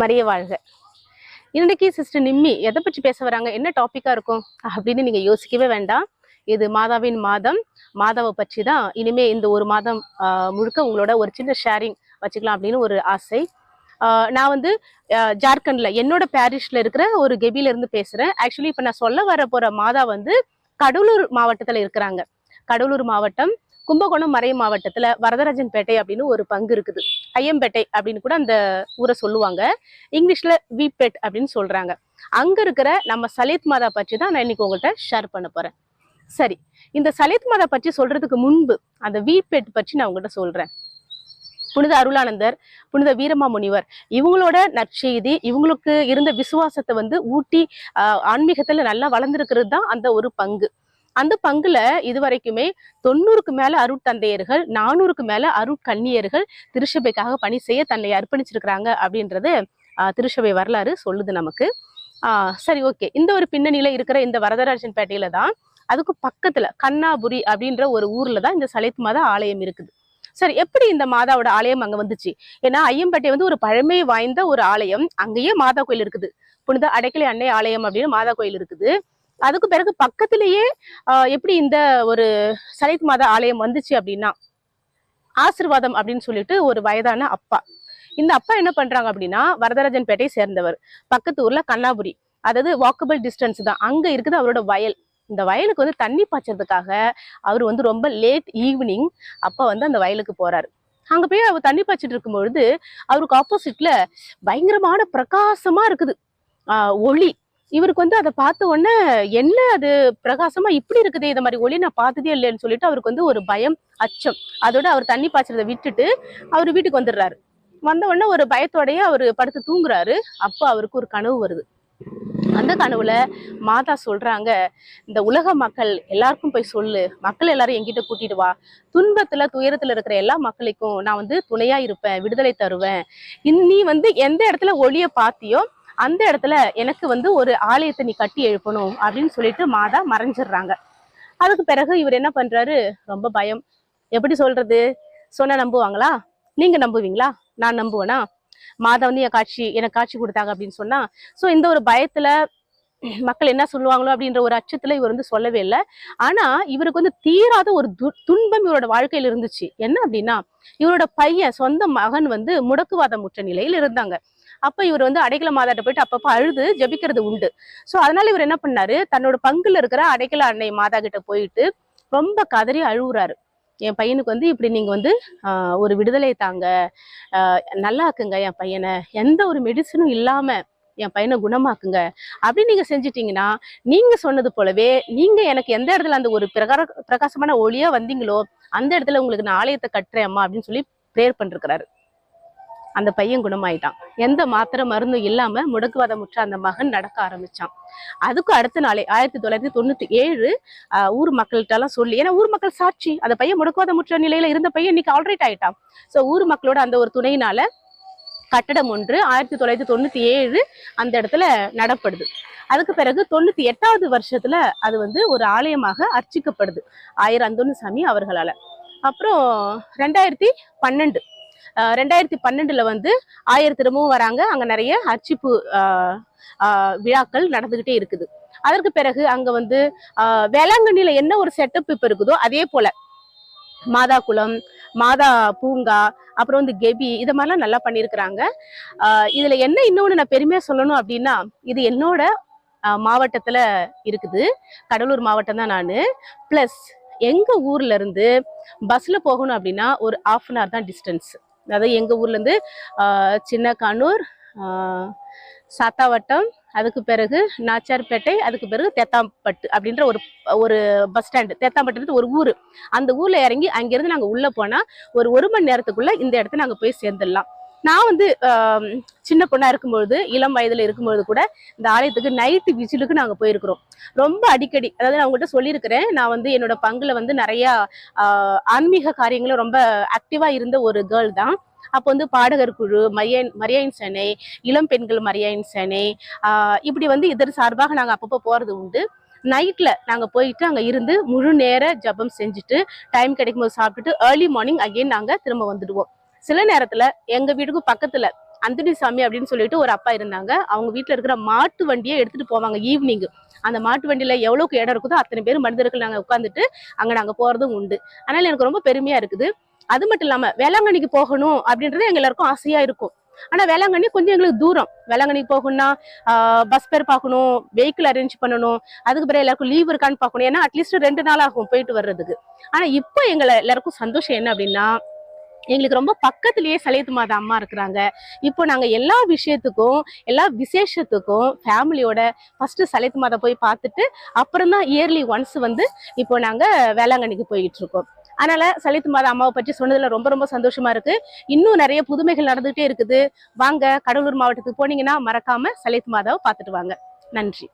மரிய வாழ்க. இன்னைக்கு சிஸ்டர் நிம்மி எதை பற்றி பேச வராங்க? என்ன டாப்பிக்காக இருக்கும்? அப்படின்னு நீங்கள் யோசிக்கவே வேண்டாம். இது மாதாவின் மாதம். மாதாவை பற்றி தான் இனிமே இந்த ஒரு மாதம் முழுக்க உங்களோட ஒரு சின்ன ஷேரிங் வச்சுக்கலாம் அப்படின்னு ஒரு ஆசை. நான் வந்து ஜார்க்கண்ட்ல என்னோட பாரிஷ்ல இருக்கிற ஒரு கெபில இருந்து பேசுறேன். ஆக்சுவலி இப்ப நான் சொல்ல வர போற மாதா வந்து கடலூர் மாவட்டத்துல இருக்கிறாங்க. கடலூர் மாவட்டம் கும்பகோணம் மறை மாவட்டத்துல வரதராஜன்பேட்டை அப்படின்னு ஒரு பங்கு இருக்குது. ஐயம்பேட்டை அப்படின்னு கூட அந்த ஊரை சொல்லுவாங்க. இங்கிலீஷில் விபெட் அப்படின்னு சொல்கிறாங்க அங்கே இருக்கிற நம்ம சலித் மாதா பற்றி தான் நான் இன்னைக்கு உங்கள்கிட்ட ஷேர் பண்ண போகிறேன் சரி இந்த சலித் மாதா பற்றி சொல்கிறதுக்கு முன்பு அந்த விபெட் பற்றி நான் உங்கள்கிட்ட சொல்கிறேன் புனித அருளானந்தர் புனித வீரமா முனிவர் இவங்களோட நற்செய்தி இவங்களுக்கு இருந்த விசுவாசத்தை வந்து ஊட்டி ஆன்மீகத்தில் ஆன்மீகத்துல நல்லா வளர்ந்துருக்கிறது தான் அந்த ஒரு பங்கு. அந்த பங்குல இது வரைக்குமே தொண்ணூறுக்கு மேல அருட்தந்தையர்கள் நானூறுக்கு மேல அருட்கன்னியர்கள் திருச்சபைக்காக பணி செய்ய தன்னை அர்ப்பணிச்சிருக்கிறாங்க அப்படின்றது திருச்சபை வரலாறு சொல்லுது நமக்கு. ஆஹ், சரி ஓகே. இந்த ஒரு பின்னணியில இருக்கிற இந்த வரதராஜன் பேட்டையில தான் அதுக்கு பக்கத்துல கண்ணாபுரி அப்படின்ற ஒரு ஊர்ல தான் இந்த சலைத் மாதா ஆலயம் இருக்குது. சரி எப்படி இந்த மாதாவோட ஆலயம் அங்க வந்துச்சு? ஏன்னா ஐயம்பேட்டை வந்து ஒரு பழமை வாய்ந்த ஒரு ஆலயம். அங்கேயே மாதா கோயில் இருக்குது. புனித அடைக்கலை அன்னை ஆலயம் அப்படின்னு மாதா கோயில் இருக்குது. அதுக்கு பிறகு பக்கத்திலேயே எப்படி இந்த ஒரு சலித் மாதா ஆலயம் வந்துச்சு அப்படின்னா ஆசிர்வாதம் அப்படின்னு சொல்லிட்டு ஒரு வயதான அப்பா. இந்த அப்பா என்ன பண்றாங்க அப்படின்னா வரதராஜன் பேட்டை சேர்ந்தவர். பக்கத்து ஊர்ல கண்ணாபுரி. அதாவது வாக்கபிள் டிஸ்டன்ஸ் தான். அங்க இருக்குது அவரோட வயல். இந்த வயலுக்கு வந்து தண்ணி பாய்ச்சறதுக்காக அவர் வந்து ரொம்ப லேட் ஈவினிங் அப்பா வந்து அந்த வயலுக்கு போறாரு. அங்க போய் அவர் தண்ணி பாய்ச்சிட்டு இருக்கும்பொழுது அவருக்கு ஆப்போசிட்ல பயங்கரமான பிரகாசமா இருக்குது. ஒளி. இவருக்கு வந்து அதை பார்த்த உடனே என்ன அது? பிரகாசமா இப்படி இருக்குது இதை மாதிரி ஒளி நான் பார்த்ததே இல்லைன்னு சொல்லிட்டு அவருக்கு வந்து ஒரு பயம் அச்சம். அதோட அவர் தண்ணி பாய்ச்சறதை விட்டுட்டு அவர் வீட்டுக்கு வந்துடுறாரு. வந்த உடனே ஒரு பயத்தோடயே அவர் படுத்து தூங்குறாரு. அப்போ அவருக்கு ஒரு கனவு வருது. அந்த கனவுல மாதா சொல்றாங்க இந்த உலக மக்கள் எல்லாருக்கும் போய் சொல்லு. மக்கள் எல்லாரும் எங்கிட்ட கூட்டிட்டு வா. துன்பத்துல துயரத்துல இருக்கிற எல்லா மக்களுக்கும் நான் வந்து துணையா இருப்பேன் விடுதலை தருவேன். நீ வந்து எந்த இடத்துல ஒளிய பாத்தியோ அந்த இடத்துல எனக்கு வந்து ஒரு ஆலயத்தை நீ கட்டி எழுப்பணும் அப்படின்னு சொல்லிட்டு மாதா மறைஞ்சிடுறாங்க. அதுக்கு பிறகு இவர் என்ன பண்றாரு? ரொம்ப பயம். எப்படி சொல்றது? சொன்ன நம்புவாங்களா? நீங்க நம்புவீங்களா? நான் நம்புவேனா? மாதா வந்து என் காட்சி எனக்கு காட்சி கொடுத்தாங்க அப்படின்னு சொன்னா. சோ இந்த ஒரு பயத்துல மக்கள் என்ன சொல்லுவாங்களோ அப்படின்ற ஒரு அச்சத்துல இவர் வந்து சொல்லவே இல்லை. ஆனா இவருக்கு வந்து தீராத ஒரு து- துன்பம் இவரோட வாழ்க்கையில இருந்துச்சு. என்ன அப்படின்னா இவரோட பையன் சொந்த மகன் வந்து முடக்குவாதம் முற்ற நிலையில் இருந்தாங்க. அப்ப இவர் வந்து அடைக்கல மாதாட்ட போயிட்டு அப்பப்ப அழுது ஜெபிக்கிறது உண்டு. சோ அதனால இவர் என்ன பண்ணாரு? தன்னோட பங்குல இருக்கிற அடைக்கல அன்னை மாதா கிட்ட போயிட்டு ரொம்ப கதறி அழுகுறாரு என் பையனுக்கு வந்து இப்படி நீங்க வந்து ஒரு விடுதலை தாங்க. நல்லா இருக்குங்க என் பையனை. எந்த ஒரு மெடிசனும் இல்லாம என் பையனை குணமாக்குங்க. அப்படின்னு நீங்கள் செஞ்சிட்டிங்கன்னா நீங்கள் சொன்னது போலவே நீங்கள் எனக்கு எந்த இடத்துல அந்த ஒரு பிரகார பிரகாசமான ஒளியாக வந்தீங்களோ அந்த இடத்துல உங்களுக்கு நான் ஆலயத்தை கட்டுறேன் அம்மா அப்படின்னு சொல்லி ப்ரேயர் பண்ணிருக்கிறாரு அந்த பையன் குணமாயிட்டான். எந்த மாத்திரை மருந்தும் இல்லாம முடக்குவாதம் முற்ற அந்த மகன் நடக்க ஆரம்பிச்சான். அதுக்கு அடுத்த நாளே ஆயிரத்தி தொள்ளாயிரத்தி தொண்ணூத்தி ஏழு ஊர் மக்கள்கிட்ட எல்லாம் சொல்லி ஏன்னா ஊர் மக்கள் சாட்சி. அந்த பையன் முடக்குவாதம் முற்ற நிலையில இருந்த பையன் இன்னைக்கு ஆல்ரைட் ஆயிட்டான். சோ ஊர் மக்களோட அந்த ஒரு துணையினால கட்டடம் ஒன்று ஆயிரத்தி தொள்ளாயிரத்தி தொண்ணூத்தி ஏழு அந்த இடத்துல நடப்படுது. அதுக்கு பிறகு தொண்ணூத்தி எட்டாவது வருஷத்துல அது வந்து ஒரு ஆலயமாக அர்ச்சிக்கப்படுது. ஆயிரம் அந்தோனு சாமி அவர்களால. அப்புறம் ரெண்டாயிரத்தி பன்னெண்டு. ரெண்டாயிரத்தி பன்னெண்டுல வந்து ஆயிரம் திரும்பவும் வராங்க. அங்க நிறைய அர்ச்சிப்பு ஆஹ் ஆஹ் விழாக்கள் நடந்துகிட்டே இருக்குது. அதற்கு பிறகு அங்க வந்து ஆஹ் வேளாங்கண்ணில என்ன ஒரு செட்டப் இப்ப இருக்குதோ அதே போல. மாதா குளம் மாதா பூங்கா அப்புறம் வந்து கெபி இது மாதிரிலாம் நல்லா பண்ணியிருக்கிறாங்க. இதில் என்ன இன்னொன்று நான் பெருமையாக சொல்லணும் அப்படின்னா இது என்னோட மாவட்டத்தில் இருக்குது. கடலூர் மாவட்டம் தான் நான். ப்ளஸ் எங்கள் ஊர்ல இருந்து போகணும் அப்படின்னா ஒரு ஆஃப் அன் ஹவர் தான் டிஸ்டன்ஸ் அதாவது எங்கள் ஊர்லேருந்து சின்னக்கானூர் சின்ன சாத்தாவட்டம் அதுக்கு பிறகு நாச்சார்பேட்டை அதுக்கு பிறகு தேத்தாம்பட்டு அப்படின்ற ஒரு ஒரு பஸ் ஸ்டாண்டு தேத்தாம்பட்டுன்றது ஒரு ஊர். அந்த ஊரில் இறங்கி அங்கேருந்து நாங்கள் உள்ளே போனால் ஒரு ஒரு மணி நேரத்துக்குள்ளே இந்த இடத்த நாங்கள் போய் சேர்ந்துடலாம். நான் வந்து சின்ன பொண்ணாக இருக்கும்பொழுது இளம் வயதில் இருக்கும்பொழுது கூட இந்த ஆலயத்துக்கு நைட்டு விஜிலுக்கு நாங்கள் போயிருக்கிறோம். ரொம்ப அடிக்கடி அதாவது நான் உங்கள்கிட்ட சொல்லியிருக்கிறேன் நான் வந்து என்னோட பங்குல வந்து நிறையா ஆன்மீக காரியங்களும் ரொம்ப ஆக்டிவாக இருந்த ஒரு கேர்ள் தான். அப்போ வந்து பாடகர் குழு மரியன் மரியாயின் சேனை இளம் பெண்கள் மரியாயின் சேனை இப்படி வந்து இதர் சார்பாக நாங்கள் அப்பப்போ போகிறது உண்டு. நைட்டில் நாங்கள் போயிட்டு அங்கே இருந்து முழு நேர ஜபம் செஞ்சுட்டு டைம் கிடைக்கும் போது சாப்பிட்டுட்டு ஏர்லி மார்னிங் அகைன் நாங்கள் திரும்ப வந்துடுவோம். சில நேரத்தில் எங்கள் வீட்டுக்கு பக்கத்தில் அந்தனி சாமி அப்படின்னு சொல்லிட்டு ஒரு அப்பா இருந்தாங்க. அவங்க வீட்டில் இருக்கிற மாட்டு வண்டியை எடுத்துகிட்டு போவாங்க ஈவினிங் அந்த மாட்டு வண்டியில் எவ்வளோக்கு இடம் இருக்குதோ அத்தனை பேர் மனிதர்கள் நாங்கள் உட்காந்துட்டு அங்கே நாங்கள் போகிறதும் உண்டு. அதனால் எனக்கு ரொம்ப பெருமையாக இருக்குது. அது மட்டும் இல்லாம வேளாங்கண்ணிக்கு போகணும் அப்படின்றது எங்க எல்லாருக்கும் ஆசையா இருக்கும். ஆனா வேளாங்கண்ணி கொஞ்சம் எங்களுக்கு தூரம். வேளாங்கண்ணிக்கு போகணும்னா பஸ் பேர் பார்க்கணும் வெஹிக்கிள் அரேஞ்ச் பண்ணணும் அதுக்கு பிறகு எல்லாருக்கும் லீவ் இருக்கான்னு பார்க்கணும். ஏன்னா அட்லீஸ்ட் ரெண்டு நாள் ஆகும் போயிட்டு வர்றதுக்கு. ஆனா இப்போ எங்களை எல்லாருக்கும் சந்தோஷம் என்ன அப்படின்னா எங்களுக்கு ரொம்ப பக்கத்திலேயே சலையத்து மாதா அம்மா இருக்கிறாங்க. இப்போ நாங்க எல்லா விஷயத்துக்கும் எல்லா விசேஷத்துக்கும் ஃபேமிலியோட ஃபர்ஸ்ட் சலையத்து மாதா போய் பார்த்துட்டு அப்புறம் தான் இயர்லி ஒன்ஸ் வந்து இப்போ நாங்க வேளாங்கண்ணிக்கு போயிட்டு இருக்கோம். அதனால சலித் மாதா அம்மாவை பற்றி சொன்னதுல ரொம்ப ரொம்ப சந்தோஷமா இருக்கு. இன்னும் நிறைய புதுமைகள் நடந்துகிட்டே இருக்குது. வாங்க கடலூர் மாவட்டத்துக்கு போனீங்கன்னா மறக்காம சலித் மாதாவை பார்த்துட்டு வாங்க. நன்றி.